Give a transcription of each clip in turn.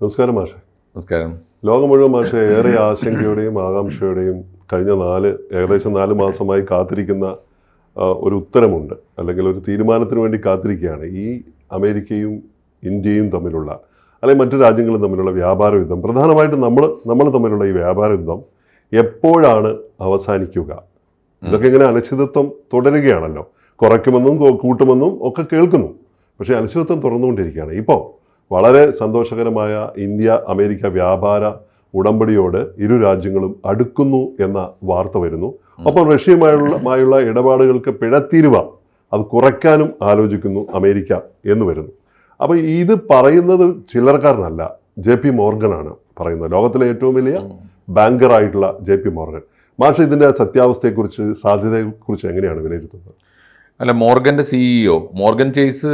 നമസ്കാരം മാഷെ. നമസ്കാരം. ലോകം മുഴുവൻ മാഷെ ഏറെ ആശങ്കയുടെയും ആകാംക്ഷയുടെയും കഴിഞ്ഞ നാല് ഏകദേശം നാല് മാസമായി കാത്തിരിക്കുന്ന ഒരു ഉത്തരമുണ്ട്. അല്ലെങ്കിൽ ഒരു തീരുമാനത്തിന് വേണ്ടി കാത്തിരിക്കുകയാണ്. ഈ അമേരിക്കയും ഇന്ത്യയും തമ്മിലുള്ള അല്ലെങ്കിൽ മറ്റു രാജ്യങ്ങളും തമ്മിലുള്ള വ്യാപാര യുദ്ധം. പ്രധാനമായിട്ടും നമ്മൾ നമ്മൾ തമ്മിലുള്ള ഈ വ്യാപാര യുദ്ധം എപ്പോഴാണ് അവസാനിക്കുക? ഇതൊക്കെ ഇങ്ങനെ അനിശ്ചിതത്വം തുടരുകയാണല്ലോ. കുറയ്ക്കുമെന്നും കൂട്ടുമെന്നും ഒക്കെ കേൾക്കുന്നു. പക്ഷേ അനിശ്ചിതത്വം തുറന്നുകൊണ്ടിരിക്കുകയാണ്. ഇപ്പോൾ വളരെ സന്തോഷകരമായ ഇന്ത്യ അമേരിക്ക വ്യാപാര ഉടമ്പടിയോട് ഇരു രാജ്യങ്ങളും അടുക്കുന്നു എന്ന വാർത്ത വരുന്നു. അപ്പോൾ റഷ്യയുമായുള്ള മായുള്ള ഇടപാടുകൾക്ക് പിഴത്തീരുവ അത് കുറയ്ക്കാനും ആലോചിക്കുന്നു അമേരിക്ക എന്ന് വരുന്നു. അപ്പോൾ ഇത് പറയുന്നത് ചില്ലറക്കാരനല്ല ജെ പി മോർഗനാണ് പറയുന്നത്. ലോകത്തിലെ ഏറ്റവും വലിയ ബാങ്കറായിട്ടുള്ള ജെ പി മോർഗൻ. മാഷ് ഇതിന്റെ സത്യാവസ്ഥയെക്കുറിച്ച് സാധ്യതയെക്കുറിച്ച് എങ്ങനെയാണ് വിലയിരുത്തുന്നത്? അല്ല മോർഗന്റെ സിഇഒ മോർഗൻ ചേസ്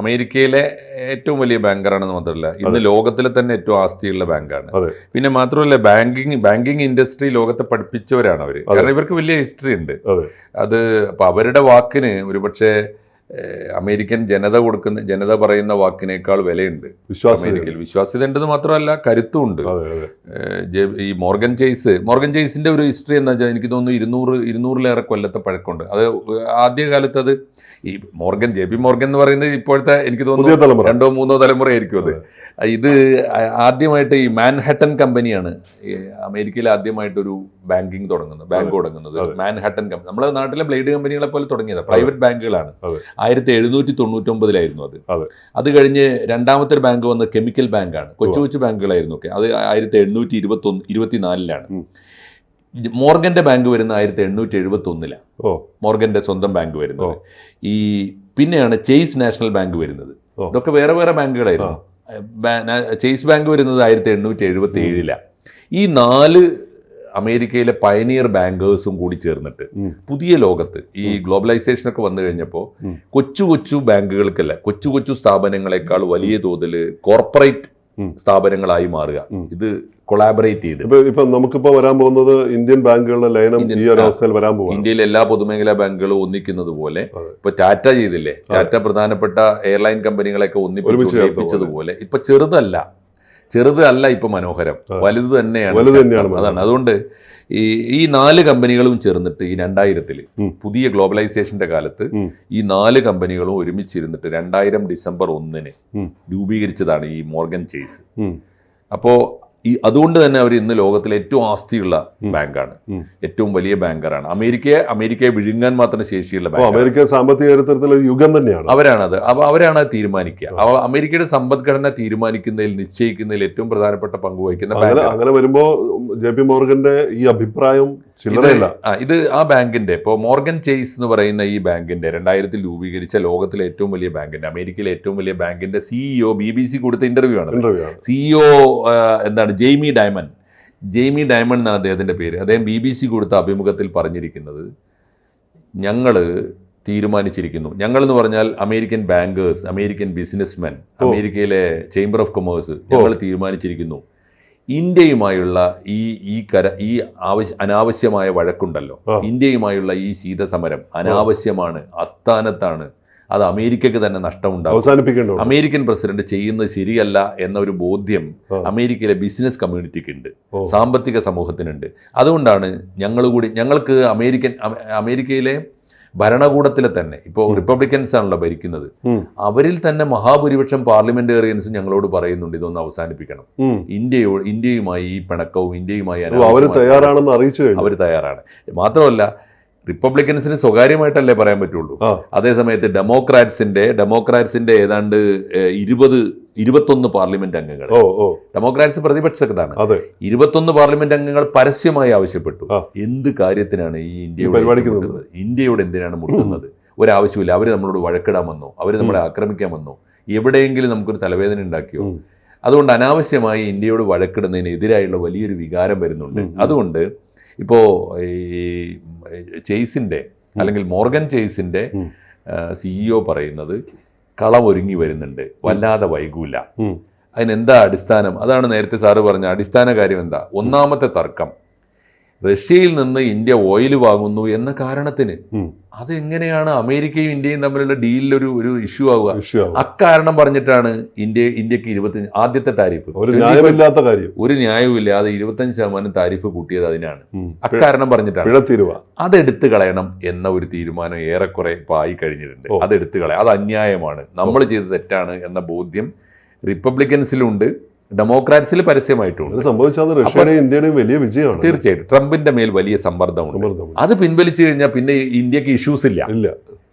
അമേരിക്കയിലെ ഏറ്റവും വലിയ ബാങ്കറാണെന്ന് മാത്രമല്ല ഇന്ന് ലോകത്തിലെ തന്നെ ഏറ്റവും ആസ്തിയുള്ള ബാങ്കാണ്. പിന്നെ മാത്രമല്ല ബാങ്കിങ് ബാങ്കിങ് ഇൻഡസ്ട്രി ലോകത്തെ പഠിപ്പിച്ചവരാണ് അവർ കാരണം ഇവർക്ക് വലിയ ഹിസ്റ്ററി ഉണ്ട്. അതെ. അപ്പൊ അവരുടെ വാക്കിന് ഒരുപക്ഷെ അമേരിക്കൻ ജനത കൊടുക്കുന്ന ജനത പറയുന്ന വാക്കിനേക്കാൾ വിലയുണ്ട്. വിശ്വാസം അമേരിക്കയിൽ വിശ്വാസ്യത ഉണ്ടെന്ന് മാത്രമല്ല കരുത്തും ഉണ്ട് അതെ അതെ. ഏഹ് ജെ- ഈ മോർഗൻ ചെയ്സ് മോർഗൻ ചെയ്സിന്റെ ഒരു ഹിസ്റ്ററി എന്താ വെച്ചാൽ എനിക്ക് തോന്നുന്നു ഇരുന്നൂറ് ഇരുന്നൂറിലേറെ കൊല്ലത്തെ പഴക്കമുണ്ട്. അത് ആദ്യകാലത്ത് അത് ഈ മോർഗൻ ജെ പി മോർഗൻ എന്ന് പറയുന്നത് ഇപ്പോഴത്തെ എനിക്ക് തോന്നുന്നു രണ്ടോ മൂന്നോ തലമുറ ആയിരിക്കും അത്. ഇത് ആദ്യമായിട്ട് ഈ മാൻഹട്ടൻ കമ്പനിയാണ് അമേരിക്കയിൽ ആദ്യമായിട്ടൊരു ബാങ്കിങ് തുടങ്ങുന്നത് ബാങ്ക് തുടങ്ങുന്നത് മാൻഹാട്ടൻ കമ്പനി. നമ്മുടെ നാട്ടിലെ ബ്ലേഡ് കമ്പനികളെ പോലെ തുടങ്ങിയത് പ്രൈവറ്റ് ബാങ്കുകളാണ്. ആയിരത്തി എഴുന്നൂറ്റി തൊണ്ണൂറ്റൊമ്പതിലായിരുന്നു അത്. അതെ. അത് കഴിഞ്ഞ് രണ്ടാമത്തെ ഒരു ബാങ്ക് വന്ന കെമിക്കൽ ബാങ്കാണ് കൊച്ചു കൊച്ചു ബാങ്കുകളായിരുന്നു ഒക്കെ. അത് ആയിരത്തി എണ്ണൂറ്റി ഇരുപത്തി ഒന്ന് ഇരുപത്തിനാലിലാണ് മോർഗന്റെ ബാങ്ക് വരുന്ന ആയിരത്തി എണ്ണൂറ്റി എഴുപത്തി ഒന്നിലാണ് മോർഗന്റെ സ്വന്തം ബാങ്ക് വരുന്നത്. ഈ പിന്നെയാണ് ചേസ് നാഷണൽ ബാങ്ക് വരുന്നത്. ഇതൊക്കെ വേറെ വേറെ ബാങ്കുകളായിരുന്നു. ചേസ് ബാങ്ക് വരുന്നത് ആയിരത്തി എണ്ണൂറ്റി എഴുപത്തി ഏഴിലാണ് ഈ നാല് അമേരിക്കയിലെ പയനിയർ ബാങ്കേഴ്സും കൂടി ചേർന്നിട്ട് പുതിയ ലോകത്ത് ഈ ഗ്ലോബലൈസേഷൻ ഒക്കെ വന്നു കഴിഞ്ഞപ്പോൾ കൊച്ചു കൊച്ചു ബാങ്കുകൾക്കല്ല കൊച്ചു കൊച്ചു സ്ഥാപനങ്ങളെക്കാൾ വലിയ തോതിൽ കോർപ്പറേറ്റ് സ്ഥാപനങ്ങളായി മാറുക. ഇത് കൊളാബറേറ്റ് ചെയ്ത്. ഇപ്പൊ നമുക്കിപ്പോ വരാൻ പോകുന്നത് ഇന്ത്യൻ ബാങ്കുകളുടെ ലയനം ഈ ഒരു അവസ്ഥയിൽ വരാൻ പോകും ഇന്ത്യയിലെ എല്ലാ പൊതുമേഖലാ ബാങ്കുകളും ഒന്നിക്കുന്നത് പോലെ ഇപ്പൊ ടാറ്റ ചെയ്തില്ലേ? ടാറ്റ പ്രധാനപ്പെട്ട എയർലൈൻ കമ്പനികളെയൊക്കെ ഒന്നിപ്പിച്ചതുപോലെ. ഇപ്പൊ ചെറുതല്ല. ചെറുതല്ല ഇപ്പൊ മനോഹരം. വലുത് തന്നെയാണ് അതാണ് അതുകൊണ്ട് ഈ ഈ നാല് കമ്പനികളും ചേർന്നിട്ട് ഈ രണ്ടായിരത്തിൽ ഉം. പുതിയ ഗ്ലോബലൈസേഷന്റെ കാലത്ത് ഈ നാല് കമ്പനികളും ഒരുമിച്ചിരുന്നിട്ട് രണ്ടായിരം ഡിസംബർ ഒന്നിന്. രൂപീകരിച്ചതാണ് ഈ മോർഗൻ ചേസ് ഉം. ഈ അതുകൊണ്ട് തന്നെ അവർ ഇന്ന് ലോകത്തിലെ ഏറ്റവും ആസ്തിയുള്ള. ബാങ്കാണ്. ഏറ്റവും വലിയ ബാങ്കറാണ് അമേരിക്കയെ അമേരിക്കയെ വിഴുങ്ങാൻ മാത്രം ശേഷിയുള്ള ബാങ്ക് അമേരിക്ക സാമ്പത്തിക ചരിത്രത്തിൽ ഒരു യുഗം തന്നെയാണ്. അവരാണത് അവ അവരാണ് അത് തീരുമാനിക്കുക. അമേരിക്കയുടെ സമ്പദ്ഘടന തീരുമാനിക്കുന്നതിൽ നിശ്ചയിക്കുന്നതിൽ ഏറ്റവും പ്രധാനപ്പെട്ട പങ്ക് വഹിക്കുന്ന ബാങ്ക് അങ്ങനെ വരുമ്പോ ജെ പി മോർഗന്റെ ഈ അഭിപ്രായം ഇത് ആ, ഇത് ആ ബാങ്കിന്റെ ഇപ്പോൾ മോർഗൻ ചേസ് എന്ന് പറയുന്ന ഈ ബാങ്കിന്റെ രണ്ടായിരത്തിൽ രൂപീകരിച്ച ലോകത്തിലെ ഏറ്റവും വലിയ ബാങ്കിന്റെ അമേരിക്കയിലെ ഏറ്റവും വലിയ ബാങ്കിന്റെ സിഇഒ ബി ബി സി കൊടുത്ത ഇന്റർവ്യൂ ആണ്. സിഇഒ എന്താണ് ജെയ്മി ഡയമണ്ട്. ജെയ്മി ഡയമണ്ട് എന്നാണ് അദ്ദേഹത്തിന്റെ പേര്. അദ്ദേഹം ബി ബി സി കൊടുത്ത അഭിമുഖത്തിൽ പറഞ്ഞിരിക്കുന്നത് ഞങ്ങൾ തീരുമാനിച്ചിരിക്കുന്നു. ഞങ്ങൾ എന്ന് പറഞ്ഞാൽ അമേരിക്കൻ ബാങ്കേഴ്സ് അമേരിക്കൻ ബിസിനസ്മെൻ അമേരിക്കയിലെ ചേംബർ ഓഫ് കൊമേഴ്സ് ഞങ്ങൾ തീരുമാനിച്ചിരിക്കുന്നു. ഇന്ത്യയുമായുള്ള ഈ ഈ കര ഈ ആവശ്യ അനാവശ്യമായ വഴക്കുണ്ടല്ലോ. ഇന്ത്യയുമായുള്ള ഈ ശീതസമരം അനാവശ്യമാണ് അസ്ഥാനത്താണ്. അത് അമേരിക്കക്ക് തന്നെ നഷ്ടമുണ്ടാകും. അമേരിക്കൻ പ്രസിഡന്റ് ചെയ്യുന്നത് ശരിയല്ല എന്ന ഒരു ബോധ്യം അമേരിക്കയിലെ ബിസിനസ് കമ്മ്യൂണിറ്റിക്ക് ഉണ്ട്. സാമ്പത്തിക സമൂഹത്തിനുണ്ട്. അതുകൊണ്ടാണ് ഞങ്ങൾ കൂടി ഞങ്ങൾക്ക് അമേരിക്കൻ അമ- അമേരിക്കയിലെ ഭരണകൂടത്തിലെ തന്നെ. ഇപ്പോൾ റിപ്പബ്ലിക്കൻസ് ആണല്ലോ ഭരിക്കുന്നത്. അവരിൽ തന്നെ മഹാഭൂരിപക്ഷം പാർലമെന്റേറിയൻസ് ഞങ്ങളോട് പറയുന്നുണ്ട് ഇതൊന്ന് അവസാനിപ്പിക്കണം. ഇന്ത്യയോ ഇന്ത്യയുമായി ഈ പിണക്കവും ഇന്ത്യയുമായി അവർ തയ്യാറാണെന്ന് അറിയിച്ചു അവർ തയ്യാറാണ്. മാത്രമല്ല റിപ്പബ്ലിക്കൻസിന് സ്വകാര്യമായിട്ടല്ലേ പറയാൻ പറ്റുള്ളൂ. അതേസമയത്ത് ഡെമോക്രാറ്റ്സിന്റെ ഡെമോക്രാറ്റ്സിന്റെ ഏതാണ്ട് ഇരുപത് ഇരുപത്തൊന്ന് പാർലമെന്റ് അംഗങ്ങൾ. ഡെമോക്രാറ്റ്സ് പ്രതിപക്ഷത്താണ് ഇരുപത്തൊന്ന് പാർലമെന്റ് അംഗങ്ങൾ പരസ്യമായി ആവശ്യപ്പെട്ടു. എന്ത് കാര്യത്തിനാണ് ഈ ഇന്ത്യയോട് ഇന്ത്യയോട് എന്തിനാണ് മുട്ടുന്നത്? ഒരാവശ്യമില്ല. അവർ നമ്മളോട് വഴക്കിടാൻ വന്നോ. അവർ നമ്മളെ ആക്രമിക്കാൻ വന്നോ. എവിടെയെങ്കിലും നമുക്കൊരു തലവേദന ഉണ്ടാക്കിയോ? അതുകൊണ്ട് അനാവശ്യമായി ഇന്ത്യയോട് വഴക്കിടുന്നതിനെതിരായുള്ള വലിയൊരു വികാരം വരുന്നുണ്ട്. അതുകൊണ്ട് ഇപ്പോൾ ഈ ചേസിന്റെ അല്ലെങ്കിൽ മോർഗൻ ചേസിന്റെ സിഇഒ പറയുന്നത് കളമൊരുങ്ങി വരുന്നുണ്ട് വല്ലാതെ വൈകൂല. അതിനെന്താ അടിസ്ഥാനം? അതാണ് നേരത്തെ സാറ് പറഞ്ഞ അടിസ്ഥാന കാര്യം എന്താ? ഒന്നാമത്തെ തർക്കം റഷ്യയിൽ നിന്ന് ഇന്ത്യ ഓയിൽ വാങ്ങുന്നു എന്ന കാരണത്തിന്. അതെങ്ങനെയാണ് അമേരിക്കയും ഇന്ത്യയും തമ്മിലുള്ള ഡീലിൽ ഒരു ഒരു ഇഷ്യൂ ആവുക. അക്കാരണം പറഞ്ഞിട്ടാണ് ഇന്ത്യ ഇന്ത്യയ്ക്ക് ഇരുപത്തഞ്ച് ആദ്യത്തെ താരിഫ് ഒരു ന്യായവും കാര്യം. ഒരു ന്യായവുമില്ലാതെ ഇരുപത്തഞ്ച് ശതമാനം താരിഫ് കൂട്ടിയത് അതിനാണ്. അക്കാരണം പറഞ്ഞിട്ടാണ്. അതെടുത്ത് കളയണം എന്ന ഒരു തീരുമാനം ഏറെക്കുറെ ഇപ്പൊ ആയി കഴിഞ്ഞിട്ടുണ്ട്. അതെടുത്തു കളയാം. അത് അന്യായമാണ്. നമ്മൾ ചെയ്ത് തെറ്റാണ് എന്ന ബോധ്യം റിപ്പബ്ലിക്കൻസിലുണ്ട്. ഡെമോക്രാറ്റ്സിൽ പരസ്യമായിട്ടുണ്ട്. സംഭവിച്ചത് റഷ്യയുടെയും ഇന്ത്യയുടെയും വലിയ വിജയമാണ്. തീർച്ചയായിട്ടും. ട്രംപിന്റെ മേൽ വലിയ സമ്മർദ്ദമുണ്ട്. സമ്മർദ്ദം. അത് പിൻവലിച്ചു കഴിഞ്ഞാൽ പിന്നെ ഇന്ത്യയ്ക്ക് ഇഷ്യൂസ് ഇല്ല. ഇല്ല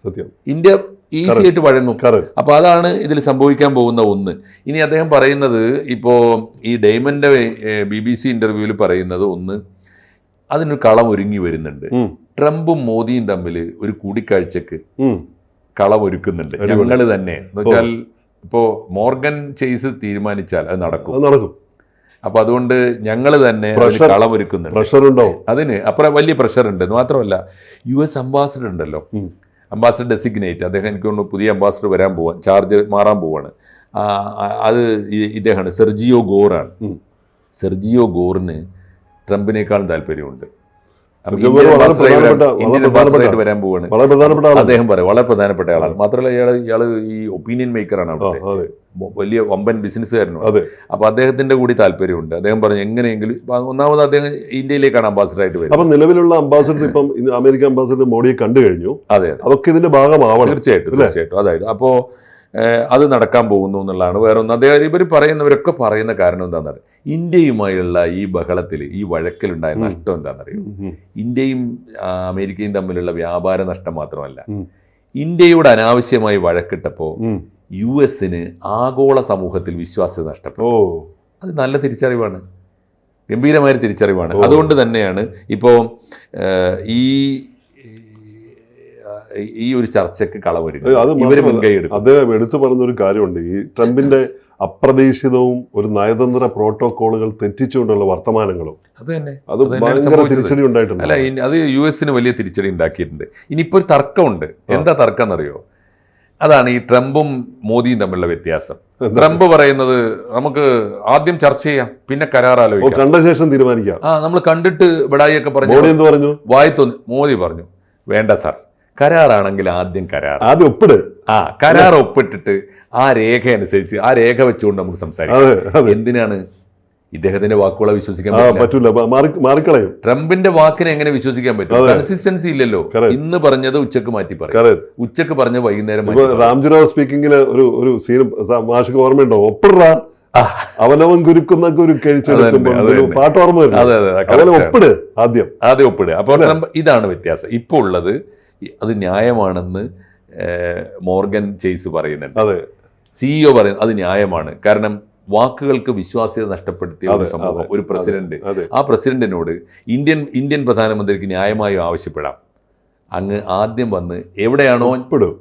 സത്യം. ഇന്ത്യ ഈസി ആയിട്ട് വഴങ്ങും. അപ്പോൾ അതാണ് ഇതിൽ സംഭവിക്കാൻ പോകുന്ന ഒന്ന്. ഇനി അദ്ദേഹം പറയുന്നത് ഇപ്പോൾ ഈ ഡെയ്മന്റെ ബി ബി സി ഇന്റർവ്യൂവിൽ പറയുന്നത് ഒന്ന് അതിനൊരു കളം ഒരുങ്ങി വരുന്നുണ്ട്. ട്രംപും മോദിയും തമ്മിൽ ഒരു കൂടിക്കാഴ്ചക്ക് കളമൊരുക്കുന്നുണ്ട്. ഞങ്ങൾ തന്നെ. എന്ന് വെച്ചാൽ ഇപ്പോൾ മോർഗൻ ചെയ്സ് തീരുമാനിച്ചാൽ അത് നടക്കും. നടക്കും. അപ്പൊ അതുകൊണ്ട് ഞങ്ങൾ തന്നെ കളമൊരുക്കുന്നുണ്ട്. പ്രഷർ അതിന് അപ്പുറം വലിയ പ്രഷർ ഉണ്ട് മാത്രമല്ല യു എസ് അംബാസഡർ ഉണ്ടല്ലോ. Ambassador designate. അദ്ദേഹം എനിക്ക് തോന്നുന്നു പുതിയ അംബാസഡർ വരാൻ പോവാൻ ചാർജ് മാറാൻ പോവാണ്. അത് ഇദ്ദേഹമാണ്. സെർജിയോ ഗോറാണ്. സെർജിയോ ഗോറിന് ട്രംപിനേക്കാളും താല്പര്യമുണ്ട്. വരാൻ- പോവാണ്. അദ്ദേഹം പറയും വളരെ പ്രധാനപ്പെട്ട ആളാണ്. മാത്രമല്ല ഇയാൾ ഇയാൾ ഈ ഒപ്പീനിയൻ മേക്കറാണ് അവിടെ വലിയ വമ്പൻ ബിസിനസ്സുകാരനും അതെ. അപ്പോൾ അദ്ദേഹത്തിന്റെ കൂടി താല്പര്യമുണ്ട്. അദ്ദേഹം പറഞ്ഞു എങ്ങനെയെങ്കിലും ഒന്നാമത് അദ്ദേഹം ഇന്ത്യയിലേക്കാണ് അംബാസിഡർ ആയിട്ട് വരുന്നത്. അപ്പൊ നിലവിലുള്ള അംബാസിഡർ ഇപ്പം അമേരിക്ക അംബാസിഡർ മോഡിയെ കണ്ടു കഴിഞ്ഞു. അതെ അതെ. അതൊക്കെ ഇതിന്റെ ഭാഗമാവണം. തീർച്ചയായിട്ടും തീർച്ചയായിട്ടും. അതായത് അപ്പോൾ അത് നടക്കാൻ പോകുന്നു എന്നുള്ളതാണ് വേറെ ഒന്ന് അദ്ദേഹം ഇവർ പറയുന്നവരൊക്കെ പറയുന്ന കാരണം എന്താണെന്ന് അറിയാം ഇന്ത്യയുമായുള്ള ഈ ബഹളത്തിൽ ഈ വഴക്കിലുണ്ടായ. നഷ്ടം എന്താണെന്നറിയോ. ഇന്ത്യയും അമേരിക്കയും തമ്മിലുള്ള വ്യാപാര നഷ്ടം മാത്രമല്ല. ഇന്ത്യയുടെ അനാവശ്യമായി വഴക്കിട്ടപ്പോൾ. യു എസിന് ആഗോള സമൂഹത്തിൽ വിശ്വാസ്യത നഷ്ടപ്പെട്ടു. അത് നല്ല തിരിച്ചറിവാണ്. ഗംഭീരമായ തിരിച്ചറിവാണ്. അതുകൊണ്ട് തന്നെയാണ് ഇപ്പോൾ ഈ ഈ- ഒരു ചർച്ചയ്ക്ക് കളവരുന്നത് അത് ഇവർ മാത്രമല്ല, മുൻകൈ എടുക്കും. അദ്ദേഹം എടുത്തു പറഞ്ഞൊരു കാര്യമുണ്ട്. ഈ ട്രംപിന്റെ അപ്രതീക്ഷിതവും ഒരു നയതന്ത്ര പ്രോട്ടോകോളുകൾ തെറ്റിച്ചുകൊണ്ടുള്ള വർത്തമാനങ്ങളും അത് തന്നെ. അത് ഭയങ്കര തിരിച്ചടി ഉണ്ടായിട്ടുണ്ട്. അല്ല അത് യു എസിന് വലിയ തിരിച്ചടി ഉണ്ടാക്കിയിട്ടുണ്ട്. ഇനിയിപ്പോൾ ഒരു തർക്കമുണ്ട് എന്താ തർക്കം എന്നറിയോ അതാണ് ഈ ട്രംപും മോദിയും തമ്മിലുള്ള വ്യത്യാസം? ട്രംപ് പറയുന്നത് നമുക്ക് ആദ്യം ചർച്ച ചെയ്യാം പിന്നെ കരാറാലോചിക്കാം ഓ, കണ്ട ശേഷം തീരുമാനിക്കാം. ആ നമ്മൾ കണ്ടിട്ട് ബിടായിയൊക്കെ പറഞ്ഞു. മോഡി എന്ത് പറഞ്ഞു? വായി മോദി പറഞ്ഞു വേണ്ട സാർ കരാറാണെങ്കിൽ ആദ്യം കരാർ. ആദ്യം ഒപ്പിട്. ആ കരാർ ഒപ്പിട്ടിട്ട് ആ രേഖ അനുസരിച്ച് ആ രേഖ വെച്ചുകൊണ്ട് നമുക്ക് സംസാരിക്കാം. എന്തിനാണ്? ഇദ്ദേഹത്തിന്റെ വാക്കുകളെ വിശ്വസിക്കാൻ പറ്റില്ല. പറ്റൂല. മാറിക്കളയും. ട്രംപിന്റെ വാക്കിനെ എങ്ങനെ വിശ്വസിക്കാൻ പറ്റും? കൺസിസ്റ്റൻസി ഇല്ലല്ലോ. ഇന്ന് പറഞ്ഞത് ഉച്ചയ്ക്ക് മാറ്റി പറയും. ഉച്ചയ്ക്ക് പറഞ്ഞ വൈകുന്നേരം ഇപ്പൊ. രാംജിറാവ് സ്പീക്കിങ്ങിൽ ഒരു ഒരു സീൻ മാഷിക്ക് ഓർമ്മയുണ്ടോ? ഒപ്പിടാ അവനവൻ കുരുക്കുന്ന. പാട്ട് ഓർമ്മ ഒപ്പിട് ആദ്യം. ആദ്യം ഒപ്പിട്. അപ്പോൾ ഇതാണ് വ്യത്യാസം. ഇപ്പോൾ ഉള്ളത് അത് ന്യായമാണെന്ന് മോർഗൻ ചെയ്സ് പറയുന്നുണ്ട്. അതെ. സിഇഒ പറയുന്നത് അത് ന്യായമാണ്. കാരണം വാക്കുകൾക്ക് വിശ്വാസ്യത നഷ്ടപ്പെടുത്തിയ ഒരു സംഭവം ഒരു പ്രസിഡന്റ്. ആ പ്രസിഡന്റിനോട് ഇന്ത്യൻ ഇന്ത്യൻ പ്രധാനമന്ത്രിക്ക് ന്യായമായും ആവശ്യപ്പെടാം. അങ്ങ് ആദ്യം വന്ന് എവിടെയാണോ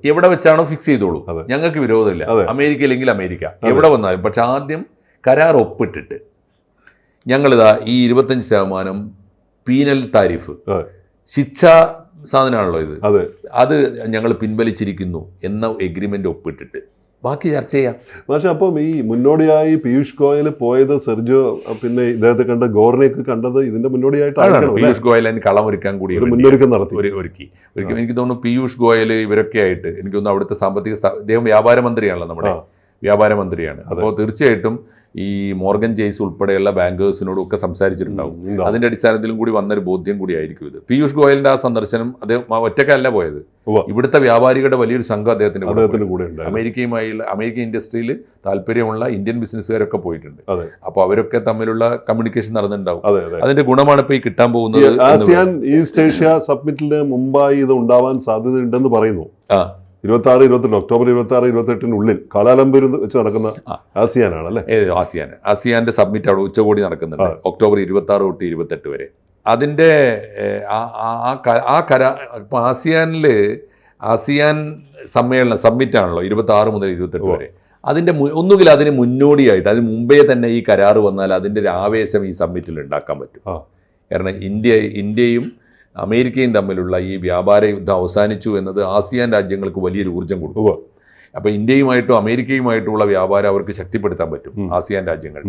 എവിടെ വെച്ചാണോ ഫിക്സ് ചെയ്തോളൂ. ഞങ്ങൾക്ക് വിരോധമില്ല. അമേരിക്കയിലെങ്കിൽ അമേരിക്ക. എവിടെ വന്നാലും. പക്ഷെ ആദ്യം കരാർ ഒപ്പിട്ടിട്ട് ഞങ്ങളിതാ ഈ ഇരുപത്തഞ്ച് ശതമാനം പീനൽ താരിഫ്. ശിക്ഷാ സാധനമാണല്ലോ ഇത്. അതെ. അത് ഞങ്ങൾ പിൻവലിച്ചിരിക്കുന്നു എന്ന എഗ്രിമെന്റ് ഒപ്പിട്ടിട്ട്. ബാക്കി ചർച്ച ചെയ്യാം. പക്ഷെ അപ്പം ഈ മുന്നോടിയായി പീയൂഷ് ഗോയൽ പോയത് സെർജോ പിന്നെ ഇദ്ദേഹത്തെ കണ്ട ഗോറിനെയൊക്കെ കണ്ടത് ഇതിന്റെ മുന്നോടിയായിട്ടാണ് പീയൂഷ് ഗോയൽ അതിന് കളമൊരുക്കാൻ കൂടി മുന്നൊരുക്കം നടത്തി. ഒരു ഒരുക്കി. ഒരിക്കലും എനിക്ക് തോന്നുന്നു പീയൂഷ് ഗോയൽ ഇവരൊക്കെ ആയിട്ട് എനിക്ക് തോന്നുന്നു അവിടുത്തെ സാമ്പത്തിക ഇദ്ദേഹം വ്യാപാര മന്ത്രിയാണല്ലോ നമ്മുടെ. വ്യാപാര മന്ത്രിയാണ്. അപ്പോൾ തീർച്ചയായിട്ടും ഈ മോർഗൻ ജെയ്സ് ഉൾപ്പെടെയുള്ള ബാങ്കേഴ്സിനോടും ഒക്കെ സംസാരിച്ചിട്ടുണ്ടാവും അതിന്റെ അടിസ്ഥാനത്തിലും കൂടി വന്നൊരു ബോധ്യം കൂടി ആയിരിക്കും ഇത്. പീയൂഷ് ഗോയലിന്റെ ആ സന്ദർശനം അദ്ദേഹം ഒറ്റക്കല്ല പോയത്. ഇവിടുത്തെ വ്യാപാരികളുടെ വലിയൊരു സംഘം അദ്ദേഹത്തിന്റെ കൂടെ അമേരിക്കയുമായുള്ള അമേരിക്കൻ ഇൻഡസ്ട്രിയിൽ താല്പര്യമുള്ള ഇന്ത്യൻ ബിസിനസ്സുകാരൊക്കെ പോയിട്ടുണ്ട്. അപ്പൊ അപ്പോൾ അവരൊക്കെ തമ്മിലുള്ള കമ്മ്യൂണിക്കേഷൻ നടന്നിട്ടുണ്ടാവും. അതെ അതെ. അതിന്റെ ഗുണമാണ് ഇപ്പോൾ ഈ കിട്ടാൻ പോകുന്നത് ആസിയാൻ ഈസ്റ്റ് ഏഷ്യ സബ്മിറ്റിന് മുമ്പായി ഇത് ഉണ്ടാവാൻ സാധ്യതയുണ്ടെന്ന് പറയുന്നു. ആ. ഇരുപത്തി ആറ് ഇരുപത്തെട്ട് ഒക്ടോബർ ഇരുപത്തി ആറ് ഇരുപത്തെട്ടിനുള്ളിൽ കാലാലംബൂരിൽ വെച്ച് നടക്കുന്ന ആസിയാൻ ആസിയാനാണ് അല്ലേ ആസിയാൻ ആസിയാന്റെ സബ്മിറ്റ് അവിടെ ഉച്ചകോടി നടക്കുന്നുണ്ട്. ഒക്ടോബർ ഇരുപത്തി ആറ് തൊട്ട് ഇരുപത്തെട്ട് വരെ. അതിന്റെ ആ- കര ഇപ്പം ആസിയാനിൽ ആസിയാൻ സമ്മേളനം സബ്മിറ്റ് ആണല്ലോ ഇരുപത്തി ആറ് മുതൽ ഇരുപത്തെട്ട്. വരെ. അതിന്റെ ഒന്നുകിൽ അതിന് മുന്നോടിയായിട്ട് അതിന് മുമ്പേ തന്നെ ഈ കരാറ് വന്നാൽ അതിന്റെ ഒരു ആവേശം ഈ സബ്മിറ്റിൽ ഉണ്ടാക്കാൻ പറ്റും. കാരണം ഇന്ത്യ ഇന്ത്യയും അമേരിക്കയും തമ്മിലുള്ള ഈ വ്യാപാര യുദ്ധം അവസാനിച്ചു എന്നത് ആസിയാൻ രാജ്യങ്ങൾക്ക് വലിയൊരു ഊർജം കൊടുക്കും. അപ്പോൾ ഇന്ത്യയുമായിട്ടും അമേരിക്കയുമായിട്ടുള്ള വ്യാപാരം അവർക്ക് ശക്തിപ്പെടുത്താൻ പറ്റും ആസിയാൻ രാജ്യങ്ങൾ.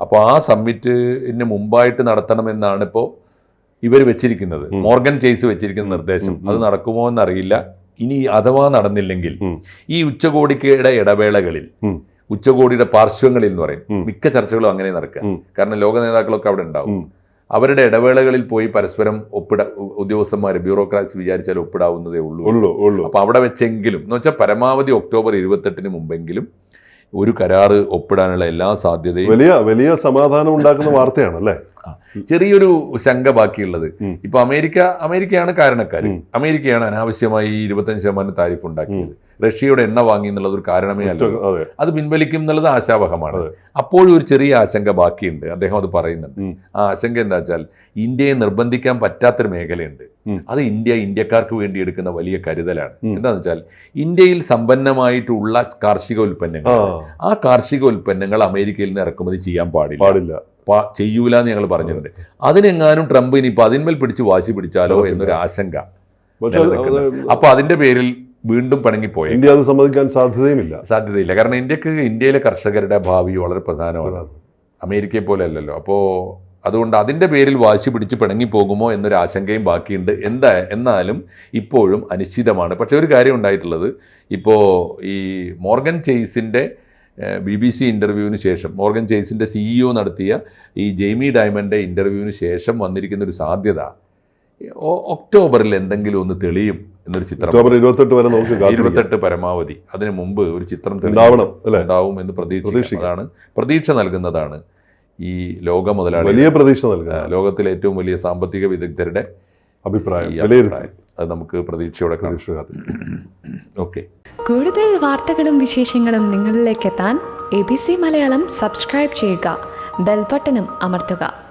അപ്പോൾ ആ സമ്മിറ്റിന് മുമ്പായിട്ട് നടത്തണമെന്നാണ് ഇപ്പോൾ ഇവർ വെച്ചിരിക്കുന്നത്. മോർഗൻ ചേസ് വെച്ചിരിക്കുന്ന നിർദ്ദേശം. അത് നടക്കുമോ എന്നറിയില്ല. ഇനി അഥവാ നടന്നില്ലെങ്കിൽ ഈ ഉച്ചകോടിക്കയുടെ ഇടവേളകളിൽ ഉച്ചകോടിയുടെ പാർശ്വങ്ങളിൽ എന്ന് പറയും മിക്ക ചർച്ചകളും അങ്ങനെ നടക്കുക. കാരണം ലോക നേതാക്കളൊക്കെ അവിടെ ഉണ്ടാവും. അവരുടെ ഇടവേളകളിൽ പോയി പരസ്പരം ഒപ്പിട ഉദ്യോഗസ്ഥന്മാർ ബ്യൂറോക്രാറ്റ്സ് വിചാരിച്ചാൽ ഒപ്പിടാവുന്നതേ ഉള്ളൂ. ഉള്ളു ഉള്ളു. അപ്പൊ അവിടെ വെച്ചെങ്കിലും എന്ന് വെച്ചാൽ പരമാവധി ഒക്ടോബർ ഇരുപത്തെട്ടിന് മുമ്പെങ്കിലും ഒരു കരാറ് ഒപ്പിടാനുള്ള എല്ലാ സാധ്യതയും വലിയ വലിയ സമാധാനം ഉണ്ടാക്കുന്ന വാർത്തയാണ് അല്ലേ ചെറിയൊരു ശങ്ക ബാക്കിയുള്ളത്. ഇപ്പൊ അമേരിക്ക അമേരിക്കയാണ് കാരണക്കാർ അമേരിക്കയാണ് അനാവശ്യമായി ഇരുപത്തഞ്ച് ശതമാനം താരിഫ് ഉണ്ടാക്കിയത്. റഷ്യയുടെ എണ്ണ വാങ്ങി എന്നുള്ളത് ഒരു കാരണമേ അല്ല അത്. പിൻവലിക്കും എന്നുള്ളത് ആശാവഹമാണ്. അപ്പോഴും ഒരു ചെറിയ ആശങ്ക ബാക്കിയുണ്ട്. അദ്ദേഹം അത് പറയുന്നുണ്ട്. ആ ആശങ്ക എന്താ വെച്ചാൽ ഇന്ത്യയെ നിർബന്ധിക്കാൻ പറ്റാത്തൊരു മേഖലയുണ്ട്. അത് ഇന്ത്യ ഇന്ത്യക്കാർക്ക് വേണ്ടി എടുക്കുന്ന വലിയ കരുതലാണ്. എന്താണെന്ന് വെച്ചാൽ ഇന്ത്യയിൽ സമ്പന്നമായിട്ടുള്ള കാർഷിക ഉൽപ്പന്നങ്ങൾ ആ. കാർഷിക ഉൽപ്പന്നങ്ങൾ അമേരിക്കയിൽ നിന്ന് ഇറക്കുമതി ചെയ്യാൻ പാടില്ല. പാടില്ല. ചെയ്യൂല എന്ന് ഞങ്ങൾ പറഞ്ഞിട്ടുണ്ട്. അതിനെങ്ങാനും ട്രംപ് ഇനിയിപ്പോൾ അതിന്മേൽ പിടിച്ച് വാശി പിടിച്ചാലോ എന്നൊരു ആശങ്ക അപ്പൊ അതിന്റെ പേരിൽ വീണ്ടും പണങ്ങിപ്പോയി ഇന്ത്യ അത് സമ്മതിക്കാൻ സാധ്യതയുമില്ല. സാധ്യതയില്ല. കാരണം ഇന്ത്യയ്ക്ക് ഇന്ത്യയിലെ കർഷകരുടെ ഭാവി വളരെ പ്രധാനമാണ്. അമേരിക്കയെ പോലെ അല്ലല്ലോ അപ്പോൾ അതുകൊണ്ട് അതിന്റെ പേരിൽ വാശി പിടിച്ച് പിണങ്ങി പോകുമോ എന്നൊരു ആശങ്കയും ബാക്കിയുണ്ട്. എന്താ എന്നാലും ഇപ്പോഴും അനിശ്ചിതമാണ്. പക്ഷേ ഒരു കാര്യം ഉണ്ടായിട്ടുള്ളത്. ഇപ്പോൾ ഈ മോർഗൻ ചെയ്സിന്റെ ബി ബി സി ഇന്റർവ്യൂവിന് ശേഷം മോർഗൻ ചെയ്സിന്റെ സിഇഒ നടത്തിയ ഈ ജെയ്മി ഡയമന്റെ ഇന്റർവ്യൂവിന് ശേഷം വന്നിരിക്കുന്ന ഒരു സാധ്യത ഒക്ടോബറിൽ എന്തെങ്കിലും ഒന്ന് തെളിയും എന്നൊരു ചിത്രം. ഒക്ടോബർ ഇരുപത്തെട്ട് വരെ നമുക്ക് കാത്തിരിക്കാം. ഇരുപത്തെട്ട് പരമാവധി. അതിനു മുമ്പ് ഒരു ചിത്രം. ഉണ്ടാവണം ഉണ്ടാവും എന്ന് പ്രതീക്ഷിക്കുന്നതാണ് പ്രതീക്ഷിക്കാം. പ്രതീക്ഷ നൽകുന്നതാണ് ഈ ലോക മുതലാളി വലിയ പ്രതീക്ഷ നൽകുക ലോകത്തിലെ ഏറ്റവും വലിയ സാമ്പത്തിക വിദഗ്ധരുടെ അഭിപ്രായം അത് നമുക്ക് പ്രതീക്ഷയോടെ. ഓക്കെ. കൂടുതൽ വാർത്തകളും വിശേഷങ്ങളും നിങ്ങളിലേക്ക് എത്താൻ A B C Malayalam subscribe ചെയ്യുക. ബെൽബട്ടനും അമർത്തുക.